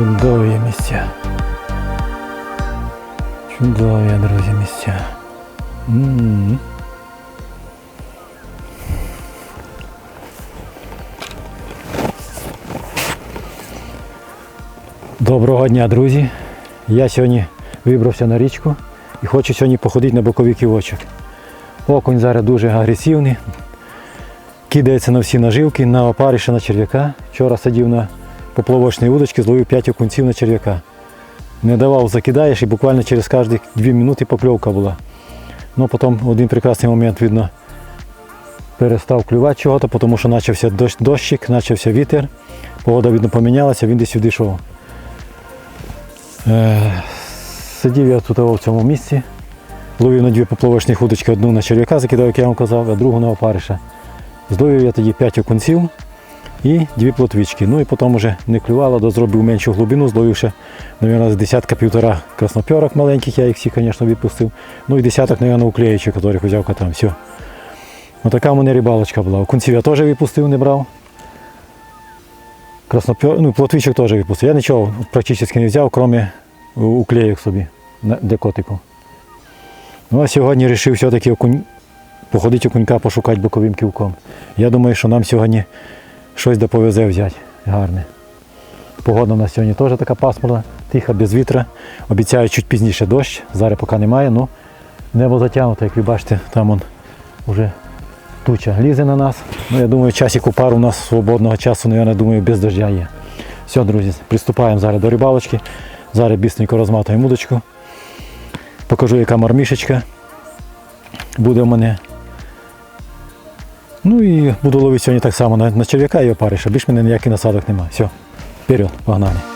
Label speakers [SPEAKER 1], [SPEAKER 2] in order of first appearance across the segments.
[SPEAKER 1] Чудові місця. Чудові, друзі, місця. М. Доброго дня, друзі. Я сьогодні вибрався на річку і хочу сьогодні походити на боковий ківочок. Окунь зараз дуже агресивний, кидається на всі наживки, на опариша, на черв'яка. Вчора сидів на поплавочній удочці, зловив 5 окунців на черв'яка. Не давав, закидаєш і буквально через кожні 2 минути покльовка була. Ну, в один прекрасний момент, видно, перестав клювати чого-то, тому що почався дощ, дощик, почався вітер, погода видно помінялася, він десь сюди йшов. Е, сидів я тут в цьому місці, ловив на дві поплавочні удочки, одну на черв'яка закидав, як я вам казав, а другу на опариша. Зловив я тоді 5 окунців і дві плотвички. Ну і потім вже не клювало, до зробив меншу глибину, зловив ще, мабуть, з десятка півтора краснопьорок маленьких, я їх всі, звісно, відпустив. Ну і десяток, мабуть, уклеючок, яких взяв там. Все. Отака в мене рибалочка була. Окунців я теж відпустив, не брав. Краснопьор, ну, плотвичок теж відпустив. Я нічого практично не взяв, крім уклеїк собі для котику. Ну а сьогодні вирішив все-таки окунь, походити окунька пошукати боковим ківком. Я думаю, що нам сьогодні щось доповезе взяти гарне. Погода у нас сьогодні теж така пасмурна, тиха, без вітра. Обіцяю чуть пізніше дощ. Зараз поки немає, але небо затягнуто, як ви бачите, там он вже туча лізе на нас. Ну, я думаю, часіку пару у нас свободного часу, ну, я думаю, без дождя є. Все, друзі, приступаємо зараз до рибалочки. Зараз бісненько розматуємо удочку. Покажу, яка мармішечка буде в мене. Ну і буду ловити сьогодні так само на, на черв'яка і опариша. Більш мене ніяких насадок немає. Все, вперед, погнали.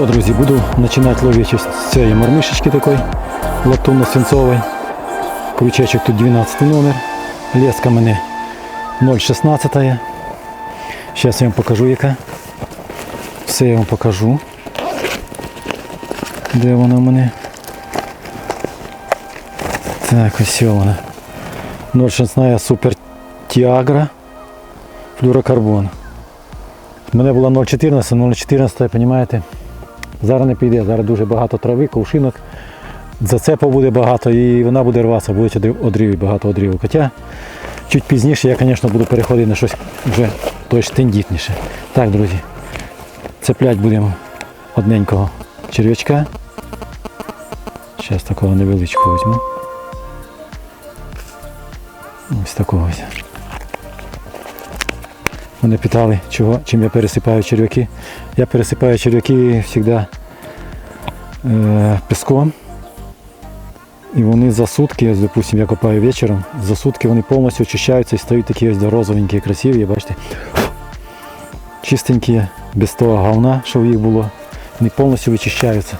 [SPEAKER 1] Що, друзі, буду починати ловити з цієї мармишечки такої латунно-свинцової. Крючечок тут 12 номер. Леска мене 0,16. Зараз я вам покажу яка. Все я вам покажу. Де вона в мене? Так, ось вона. 0,16 Супер Тіагра флюрокарбон. У мене була 0,14, 0,14, розумієте? Зараз не піде, зараз дуже багато трави, ковшинок. Зацепу буде багато і вона буде рватися, будуть одрі- багато одрівів. Хоча чуть пізніше я, звісно, буду переходити на щось вже точно тендітніше. Так, друзі, цеплять будемо одненького черв'ячка. Зараз такого невеличкого візьму. Ось такого ось. Мене питали, чого, чим я пересипаю черв'яки. Я пересипаю черв'яки завжди е, піском. І вони за сутки, ось, допустим, я копаю вечором, за сутки вони повністю очищаються і стають такі ось розовенькі, красиві, бачите. Чистенькі, без того говна, що в їх було. Вони повністю вичищаються.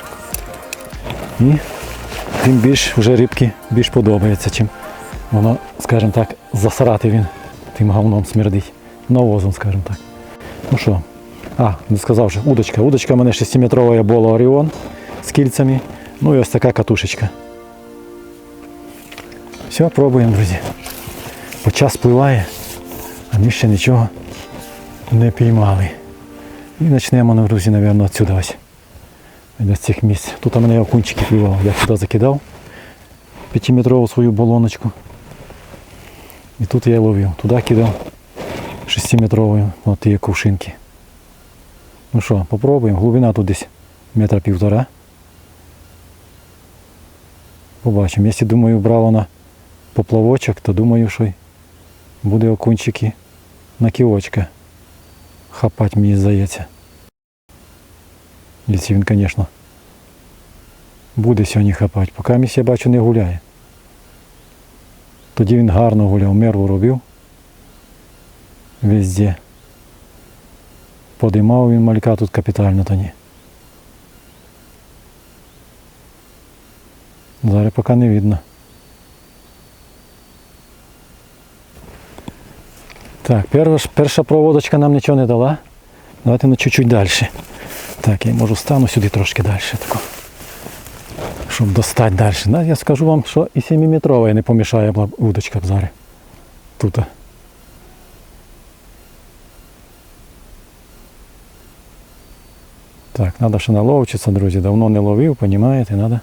[SPEAKER 1] І тим більш вже рибки більш подобається, чим воно, скажімо так, засрати він тим говном смердить. Навозом, скажімо так. Ну що, а, не сказав же, удочка. Удочка в мене 6-метрова була Оріон з кільцями. Ну і ось така катушечка. Все, пробуємо, друзі. Бо час спливає, а ми ще нічого не піймали. І почнемо, ну, друзі, мабуть, відсюди ось. Від цих місць. Тут у мене окунчики клював. Я туди закидав 5-метрову свою болоночку. І тут я ловив. Туди кидав 6-метровою, от ті кувшинки. Ну що, попробуємо. Глибина тут десь метра півтора. Побачимо. Якщо думаю, брав вона поплавочок, то думаю, що буде окунчики на ківочка. Хапать, мені здається. Якщо він, звісно, буде сьогодні хапати. Поки місць я бачу не гуляє. Тоді він гарно гуляв, мерву робив. Везде. Подимав він малька тут капітально тоді. Зараз поки не видно. Так, перша, перша проводочка нам нічого не дала. Давайте на чуть-чуть далі. Так, я можу стану сюди трошки далі. Тако, щоб достати далі. Да, я скажу вам, що і 7-метрова не помішає бла- удочка зараз. Тут. Так, треба ще наловчитися, друзі. Давно не ловив, розумієте, треба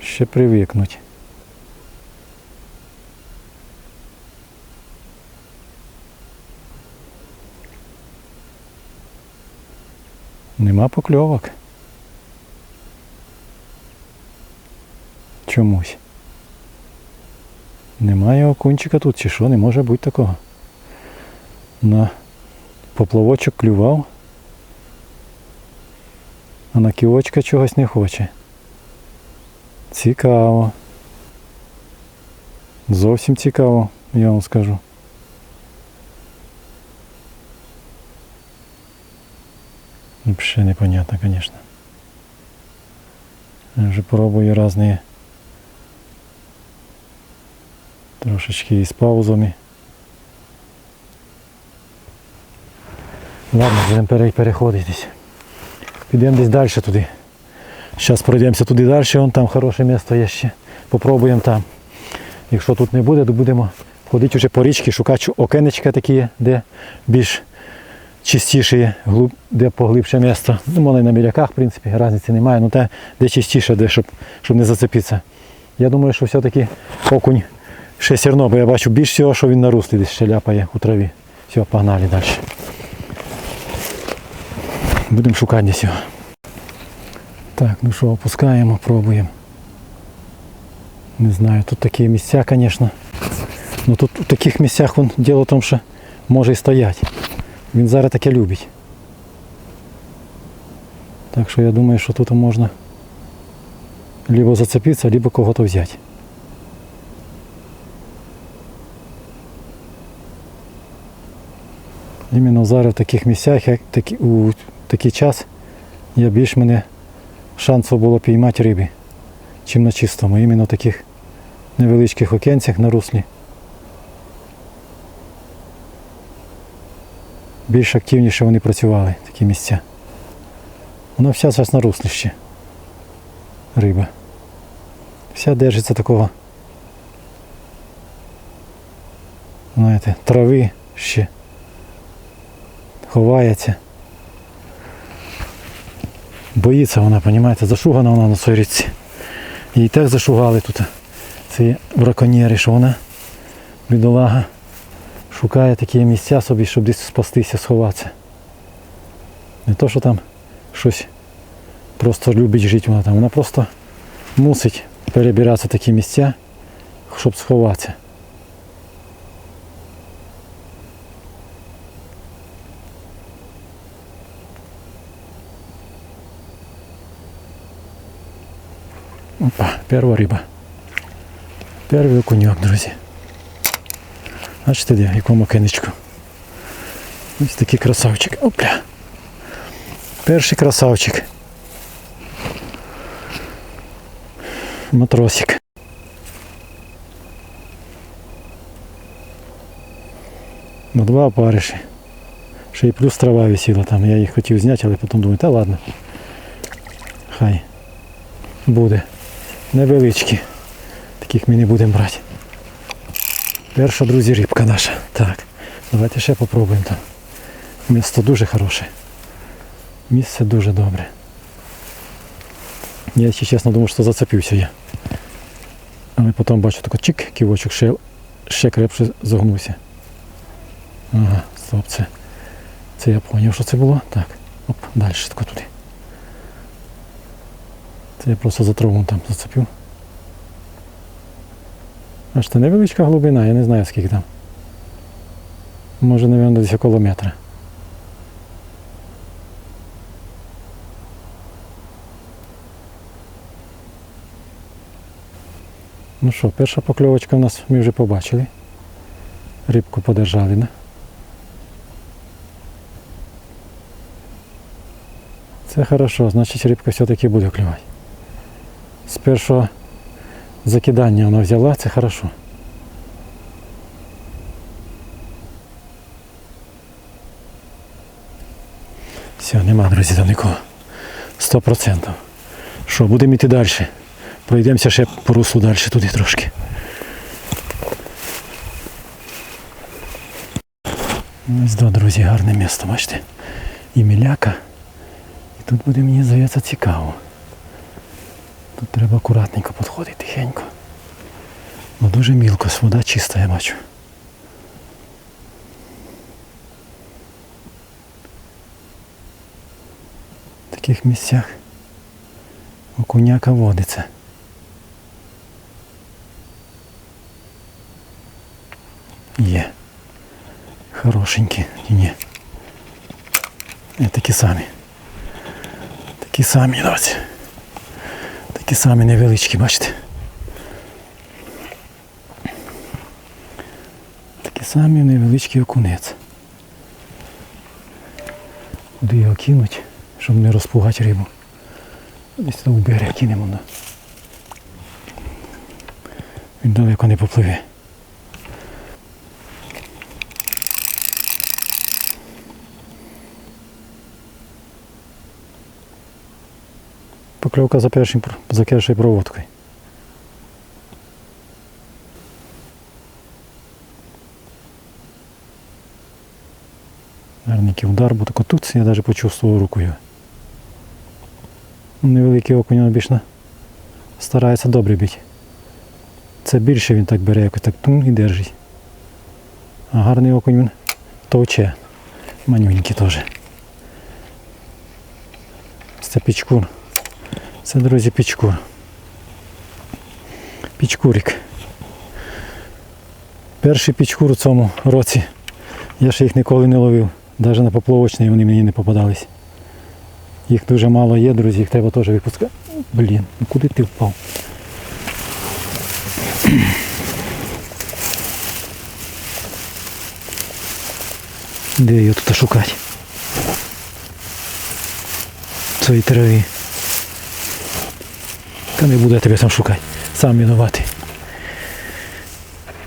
[SPEAKER 1] ще привикнути. Нема покльовок. Чомусь. Немає окунчика тут, чи що, не може бути такого. На поплавочок клював, а на ківочка чогось не хоче. Цікаво. Зовсім цікаво, я вам скажу. Вообще непонятно, конечно. Я вже пробую різні трошечки із паузами. Ладно, будемо переходитись. Підемо десь далі туди. Зараз пройдемося туди далі, вон там хороше місце є ще. Попробуємо там. Якщо тут не буде, то будемо ходити вже по річці, шукати окенечка такі, де більш чистіше, глуб, де поглибше місце. Ну, і на міляках, в принципі, різниці немає, але те, де чистіше, де, щоб, щоб не зацепитися. Я думаю, що все-таки окунь ще сірно, бо я бачу більш всього, що він на руслі десь ще ляпає у траві. Все, погнали далі. Будемо шукати десь його. Так, ну що, опускаємо, пробуємо. Не знаю, тут такі місця, звісно. Ну тут у таких місцях вон, діло в тому, що може і стояти. Він зараз таке любить. Так що я думаю, що тут можна либо зацепитися, либо кого-то взяти. Іменно зараз в таких місцях, як такі, у такий час, я більш мене шансу було піймати риби, чим на чистому. Іменно в таких невеличких окенцях на руслі. Більш активніше вони працювали, такі місця. Вона вся зараз на руслі ще. Риба. Вся держиться такого. Знаєте, трави ще. Ховається. Боїться вона, розумієте, зашугана вона на своїй річці. Її так зашугали тут ці браконьєри, що вона, бідолага, шукає такі місця собі, щоб десь спастися, сховатися. Не то, що там щось просто любить жити вона там, вона просто мусить перебиратися такі місця, щоб сховатися. Опа, перша риба. Перший окуньок, друзі. Бачите, де, якому кинечку. Ось такий красавчик. Опля. Перший красавчик. Матросик. На два опариші. Ще й плюс трава висіла там. Я їх хотів зняти, але потім думаю, та ладно. Хай буде. Невеличкі. Таких ми не будемо брати. Перша, друзі, рибка наша. Так, давайте ще попробуємо там. Місто дуже хороше. Місце дуже добре. Я, якщо чесно, думав, що зацепився я. Але потім бачу такий чик, ківочок ще, ще крепше загнувся. Ага, стоп, це. Це я зрозумів, що це було. Так. Оп, далі тако туди. Це я просто за травму там зацепив. Аж це невеличка глибина, я не знаю скільки там. Може, мабуть, десь около метра. Ну що, перша покльовочка у нас ми вже побачили. Рибку подержали, да? Це хорошо, значить рибка все-таки буде клювати. З першого закидання вона взяла, це хорошо. Все, нема, друзі, там нікого. Сто процентів. Що, будемо йти далі. Пройдемося ще по руслу далі туди трошки. Ось до, друзі, гарне місто, бачите. І міляка. І тут буде, мені здається, цікаво. Тут треба акуратненько підходити, тихенько. Бо дуже мілко, вода чиста, я бачу. В таких місцях окуняка водиться. Є. Хорошенькі. Ні. Е, такі самі. Такі самі, дивіться. Такі самі невеличкі, бачите. Такі самі невеличкий окунець. Куди його кинуть, щоб не розпугати рибу. Десь там у берег кинемо. Він далеко не попливе. Покльовка за першим за першою проводкою. Гарненький удар, бо тако тут я навіть почувствував рукою. Невеликий окунь він обічно старається добре бити. Це більше він так бере, якось так тум і держить. А гарний окунь він товче. Манюнький теж. Це пічкур. Це, друзі, пічкур. Пічкурик. Перший пічкур у цьому році. Я ще їх ніколи не ловив. Навіть на поплавочний вони мені не попадались. Їх дуже мало є, друзі, їх треба теж випускати. Блін, ну куди ти впав? Де її тут шукати? В цій траві. Та не буду я тебе там шукати. Сам винуватий.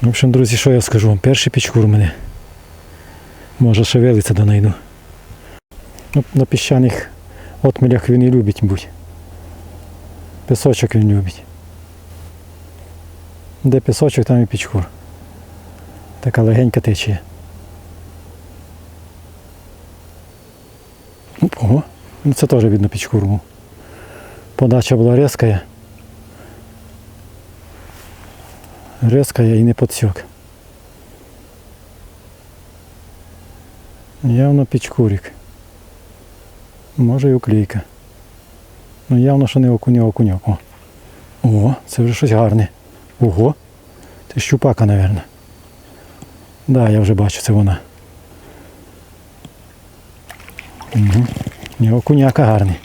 [SPEAKER 1] В общем, друзі, що я скажу вам? Перший пічкур у мене. Може шевелиться до найду. Ну, на піщаних отмілях він і любить будь. Пісочок він любить. Де пісочок, там і пічкур. Така легенька течія. Ого, ну це теж видно пічкур був. Подача була різка. Резка і не подсек. Явно пічкурик. Може і уклейка. Ну явно, що не окуньок, окуньок. О. О, це вже щось гарне. Ого. Це щупака, мабуть. Да, я вже бачу, це вона. Угу. Окуняка гарний.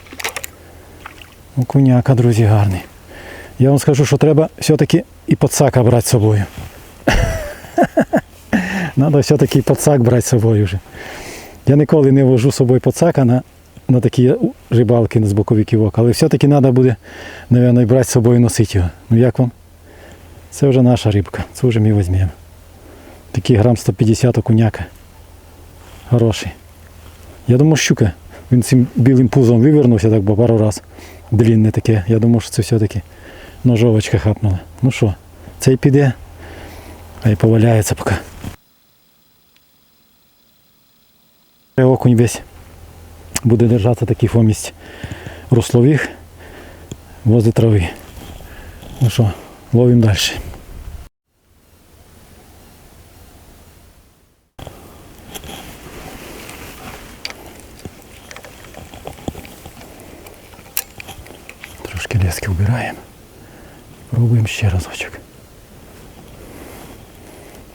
[SPEAKER 1] Окуняка, друзі, гарний. Я вам скажу, що треба все-таки і подсака брати з собою. Треба все-таки і подсак брати з собою вже. Я ніколи не вожу з собою подсака на, на такі рибалки з боковиків, але все-таки треба буде, мабуть, брати з собою носити його. Ну як вам? Це вже наша рибка, це вже ми візьмемо. Такий грам 150 окуняка. Хороший. Я думаю, щука. Він цим білим пузом вивернувся так бо пару раз. Длінне таке. Я думаю, що це все-таки ножовочка хапнула. Ну що, цей піде, а й поваляється поки. Окунь весь буде держатися такий фомість руслових возле трави. Ну що, ловимо далі. Трошки лески убираємо. Пробуємо ще разочок.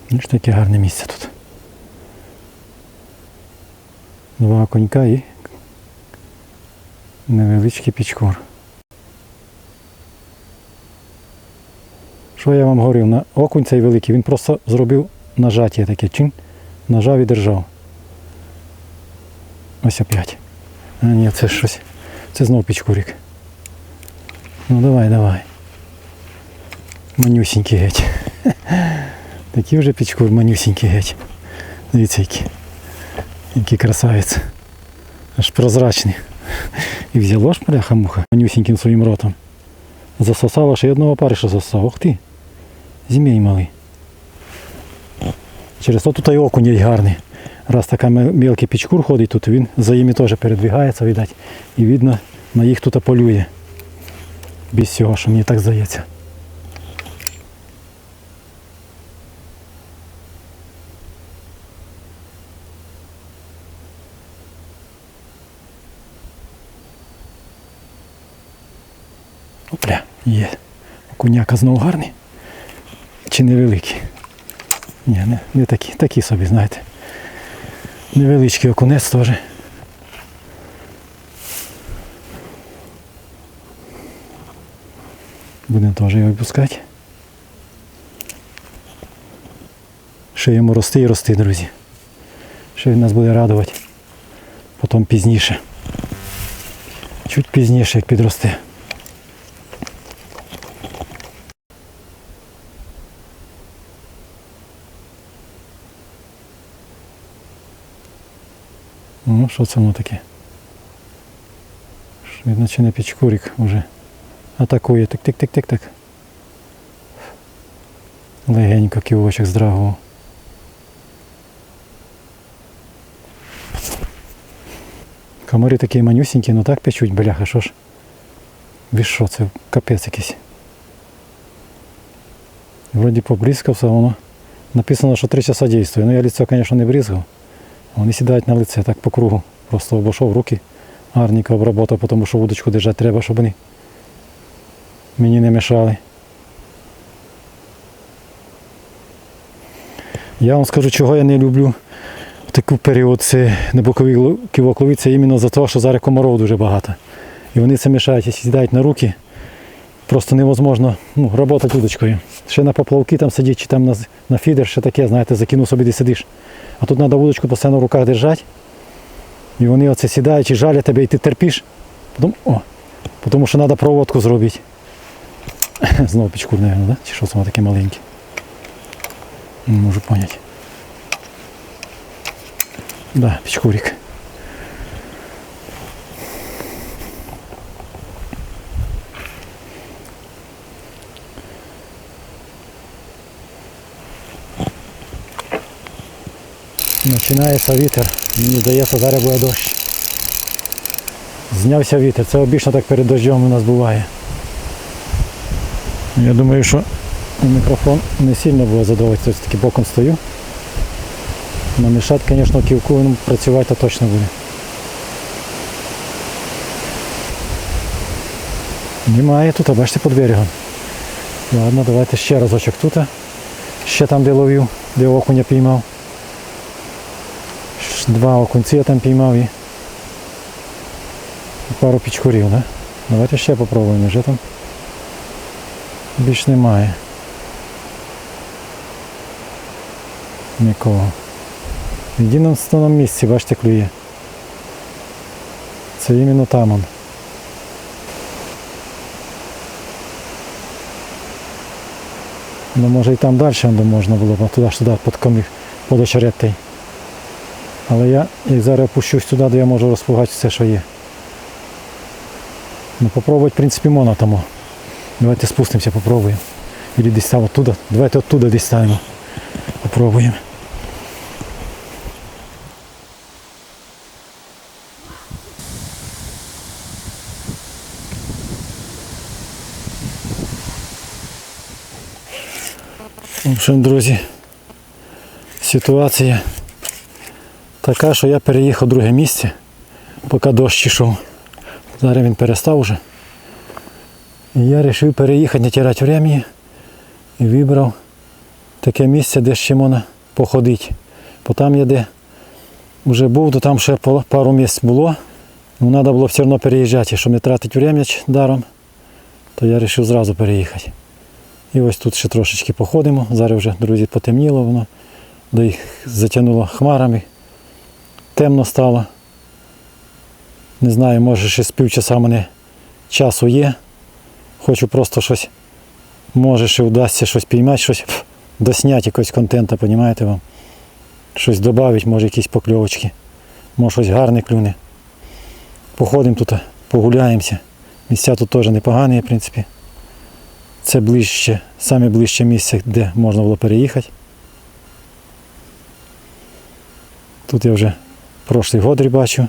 [SPEAKER 1] Ну ж таке гарне місце тут. Два конька і невеличкий пічкор. Що я вам говорив, на окунь цей великий, він просто зробив нажаття таке, чин, нажав і держав. Ось опять. А ні, це щось. Це знов пічкурик. Ну давай, давай. Манюсінький геть. Такий вже пічкур, манюсінький геть. Дивіться який. Який красавець. Аж прозрачний. І взяло ж бляха-муха манюсіньким своїм ротом. Засосало ще й одного париша засосав. Ох ти. Зімей малий. Через то тут і окунь є гарний. Раз така мел- мелкий пічкур ходить тут, він за ними теж передвигається, видать. І видно, на їх тут полює. Без цього, що мені так здається. Опля, є. Окуняка знову гарний. Чи невеликий? Ні, не, не такі, такі собі, знаєте. Невеличкий окунець теж. Будемо теж його випускати. Ще йому рости і рости, друзі. Ще він нас буде радувати. Потім пізніше. Чуть пізніше, як підросте. Ну, що це воно таке? Видно, чи не пічкурик вже атакує. Тик-тик-тик-тик-тик. Легенько ківочок здрагував. Комари такі манюсінькі, ну так печуть, бляха, що ж. Ви що, це капець якийсь. Вроді побризкався, воно. Написано, що 3 часа діє. Ну я лицо, звісно, не бризгав. Вони сідають на лице так по кругу. Просто обійшов руки, гарненько обработав, тому що вудочку держати треба, щоб вони мені не мешали. Я вам скажу, чого я не люблю в такий період це на боковий ло- кивок іменно за те, що зараз комаров дуже багато. І вони це мішають, сідають на руки, просто невозможно ну, працювати удочкою. Ще на поплавки там сидіти, чи там на, на фідер, ще таке, знаєте, закинув собі де сидиш. А тут треба вудочку постійно в руках держати. І вони оце сідають і жалять тебе, і ти терпиш. Потім, о, тому що треба проводку зробити. Знову пічкур, мабуть, да? чи що воно таке маленьке? Не можу зрозуміти. Да, пічкурик. Починається вітер. Мені здається, зараз буде дощ. Знявся вітер. Це обічно так перед дощом у нас буває. Я думаю, що мікрофон не сильно буде задовольствувати, ось таки боком стою. Намішати, звісно, ківку працювати то точно буде. Немає тут, а бачите під берегом. Ладно, давайте ще разочок тут. Ще там, де ловив, де окуня піймав. Ш- Два окунці я там піймав і пару пічкурів, да? Давайте ще попробуємо, вже там більш немає. Нікого. Єдиному місці, бачите, клює. Це іменно там он. Ну може і там далі можна було б туди ж туди під коміх, під очеретей. Але я, як зараз опущусь туди, де я можу розпугати все, що є. Ну попробувати, в принципі, можна тому. Давайте спустимося, попробуємо. Или десь там оттуда. Давайте оттуда десь ставимо. Попробуємо. В общем, друзі, ситуація така, що я переїхав в друге місце, поки дощ йшов. Зараз він перестав уже. І я вирішив переїхати, не тирати времени. І вибрав таке місце, де ще можна походити. Бо там я де вже був, то там ще пару місць було. Ну, треба було все одно переїжджати, щоб не тратити время даром, то я вирішив зразу переїхати. І ось тут ще трошечки походимо. Зараз вже, друзі, потемніло воно, да їх затягнуло хмарами. Темно стало. Не знаю, може ще з півчаса мене часу є. Хочу просто щось, може ще вдасться щось піймати, щось досняти якогось контента, понімаєте вам? Щось додати, може якісь покльовочки, може щось гарне клюне. Походимо тут, погуляємося. Місця тут теж непогані, в принципі. Це ближче, саме ближче місце, де можна було переїхати. Тут я вже прошлий год рибачу.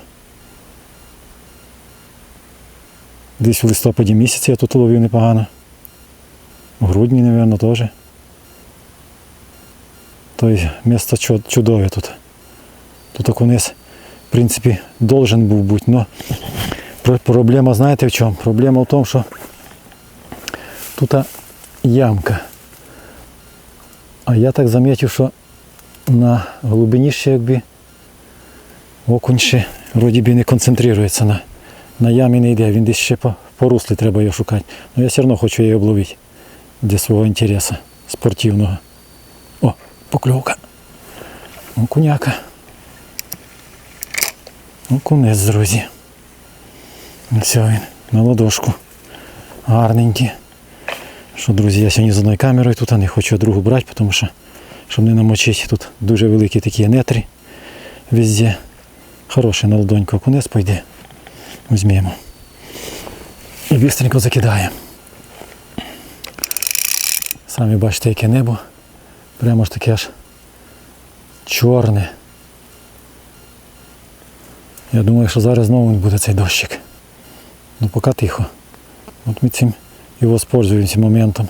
[SPEAKER 1] Десь в листопаді місяці я тут ловив непогано. В грудні, мабуть, теж. Тобто місто чудове тут. Тут окунець, в принципі, должен був бути. Но проблема, знаєте в чому? Проблема в тому, що тут ямка. А я так замітив, що на глибині ще якби окунь ще вроді би не концентрується на, на ямі не йде, він десь ще по, по руслі треба його шукати. Ну я все одно хочу її обловити для свого інтересу спортивного. О, покльовка. Окуняка. Окунець, друзі. Ось він, на ладошку. Гарненький. Що, друзі, я сьогодні з одною камерою тут, а не хочу другу брати, тому що, щоб не намочити, тут дуже великі такі нетри везде. Хороший на ладоньку окунець пойде. Візьмемо. І бістренько закидаємо. Самі бачите, яке небо. Прямо ж таке аж чорне. Я думаю, що зараз знову буде цей дощик. Ну поки тихо. От ми цим і воспользуємося моментом.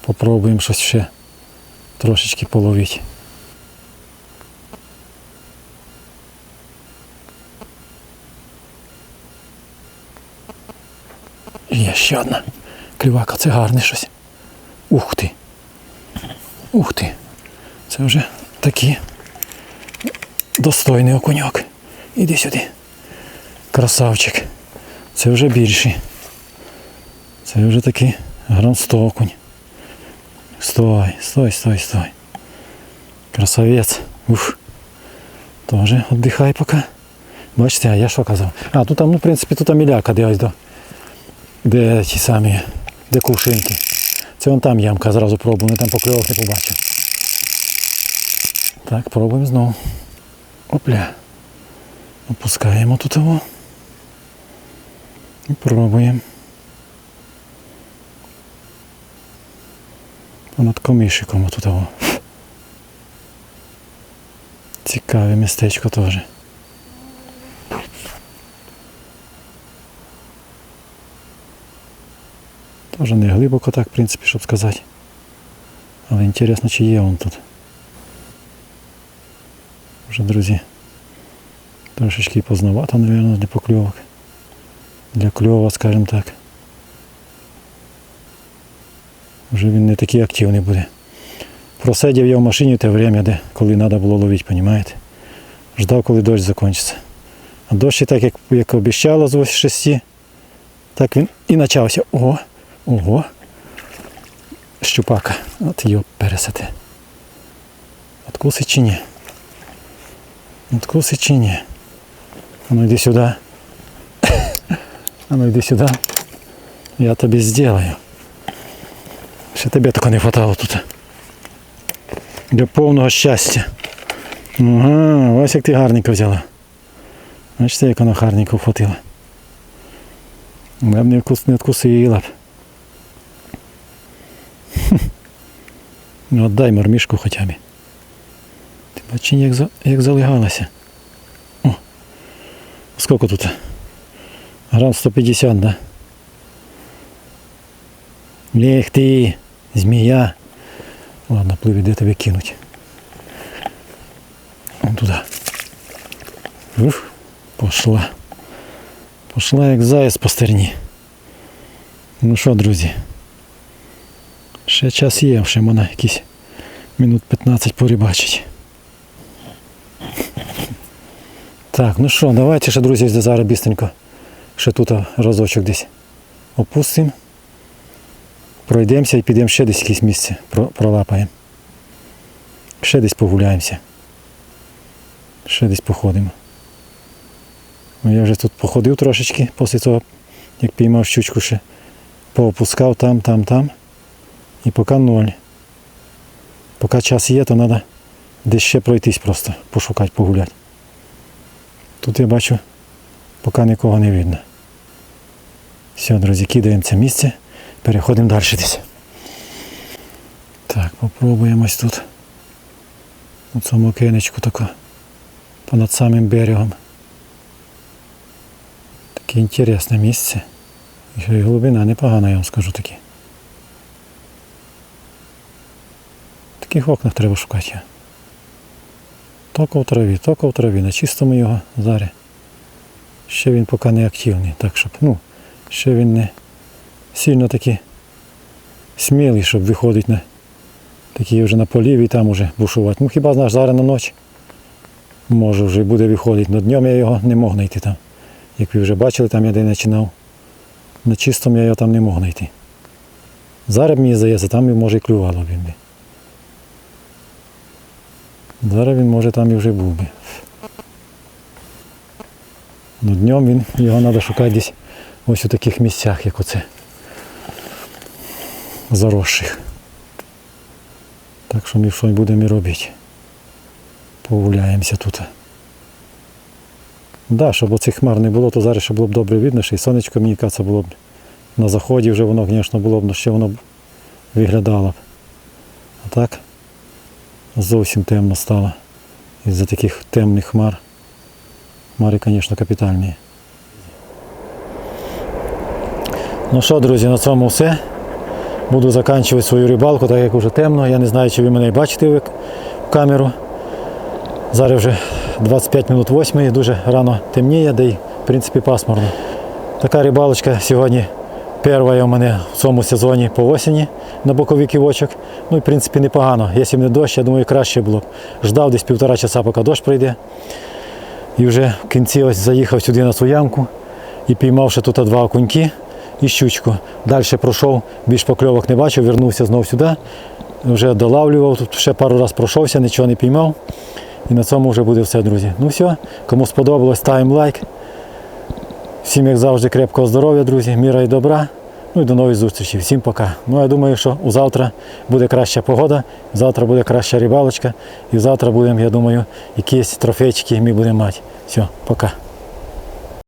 [SPEAKER 1] Попробуємо щось ще трошечки половити. Є ще одна клювака, це гарне щось. Ух ти. Ух ти. Це вже такий достойний окуньок. Іди сюди. Красавчик. Це вже більший. Це вже такий грам 100 окунь. Стой, стой, стой, стой. Красавець. Ух. Тоже віддихай поки. Бачите, а я що казав? А, тут там, ну, в принципі, тут там міляка, де ось до. Де ті самі, де кувшинки. Це вон там ямка, зразу пробую, там покльовок не побачив. Так, пробуємо знову. Опля. Опускаємо тут його. І пробуємо. Понад комишиком тут його. Цікаве містечко теж. Тоже не глибоко так, в принципі, щоб сказати. Але інтересно, чи є він тут. Вже, друзі, трошечки поздновато, мабуть, для покльовок. Для кльова, скажімо так. Вже він не такий активний буде. Просидів я в машині те время, де, коли треба було ловити, розумієте? Ждав, коли дощ закінчиться. А дощ так, як, як обіцяло з 6, так він і почався. Ого, ого. Щупака. От його пересити. Откусить чи ні? Откусить чи ні? А ну йди сюди. А ну йди сюди. Я тобі зроблю. Ще тебе тільки не хватало тут. Для повного щастя. Ага, ось як ти гарненько взяла. Бачите, як вона гарненько вхватила. Я б не, вкус, не откусила б. Ну, отдай мормішку хоча б. Ти бачиш, як, за, як залегалася. О, скільки тут? Грам 150, да? Лех ти, змія. Ладно, пливи, де тебе кинуть. Вон туди. Уф, пошла. Пошла як заяць по стерні. Ну що, друзі? Ще час є, ще можна якісь минут 15 порибачить. Так, ну що, давайте ще, друзі, зараз бістренько. Ще тут разочок десь опустимо. Пройдемося і підемо ще десь якесь місце пролапаємо. Ще десь погуляємося. Ще десь походимо. Ну, я вже тут походив трошечки після того, як піймав щучку ще. Поопускав там, там, там. І поки ноль. Поки час є, то треба десь ще пройтись просто, пошукати, погуляти. Тут я бачу, поки нікого не видно. Все, друзі, кидаємо це місце, переходимо далі десь. Так, попробуємо ось тут. У цьому кинечку тако понад самим берегом. Таке інтересне місце. І глибина непогана, я вам скажу таки. Таких окнах треба шукати. Токо в траві, токо в траві, на чистому його зарі. Ще він поки не активний, так щоб, ну, ще він не сильно такий смілий, щоб виходити на такий вже на полів і там уже бушувати. Ну хіба знаєш, зараз на ніч може вже буде виходити. Но днем я його не мог знайти там. Як ви вже бачили, там я де починав. На чистому я його там не мог знайти. Зараз мені здається, там може і клювало він би. Зараз він може там і вже був би. Ну днем він, його треба шукати десь ось у таких місцях, як оце. Заросших. Так що ми щось будемо і робити. Погуляємося тут. Да, щоб оцих хмар не було, то зараз ще було б добре видно, що і сонечко мені кажеться було б на заході вже воно, звісно, було б, але ще воно б виглядало б. А так зовсім темно стало. Із-за таких темних хмар. Хмари, звісно, капітальні. Ну що, друзі, на цьому все. Буду закінчувати свою рибалку, так як вже темно. Я не знаю, чи ви мене бачите в камеру. Зараз вже 25 минут 8, дуже рано темніє, де й в принципі пасмурно. Така рибалочка сьогодні перша у мене в цьому сезоні по осені на боковий ківочок. Ну в принципі непогано. Якщо б не дощ, я думаю, краще було б. Ждав десь півтора часа, поки дощ прийде. І вже в кінці ось заїхав сюди на цю ямку і піймав ще тут два окуньки і щучку. Далі пройшов, більш покльовок не бачив, вернувся знову сюди. Вже долавлював, тут ще пару разів пройшовся, нічого не піймав. І на цьому вже буде все, друзі. Ну все, кому сподобалось, ставимо лайк. Всім, як завжди, крепкого здоров'я, друзі, міра і добра. Ну і до нових зустрічей. Всім пока. Ну я думаю, що завтра буде краща погода, завтра буде краща рибалочка. І завтра будемо, я думаю, якісь трофейчики ми будемо мати. Все, пока.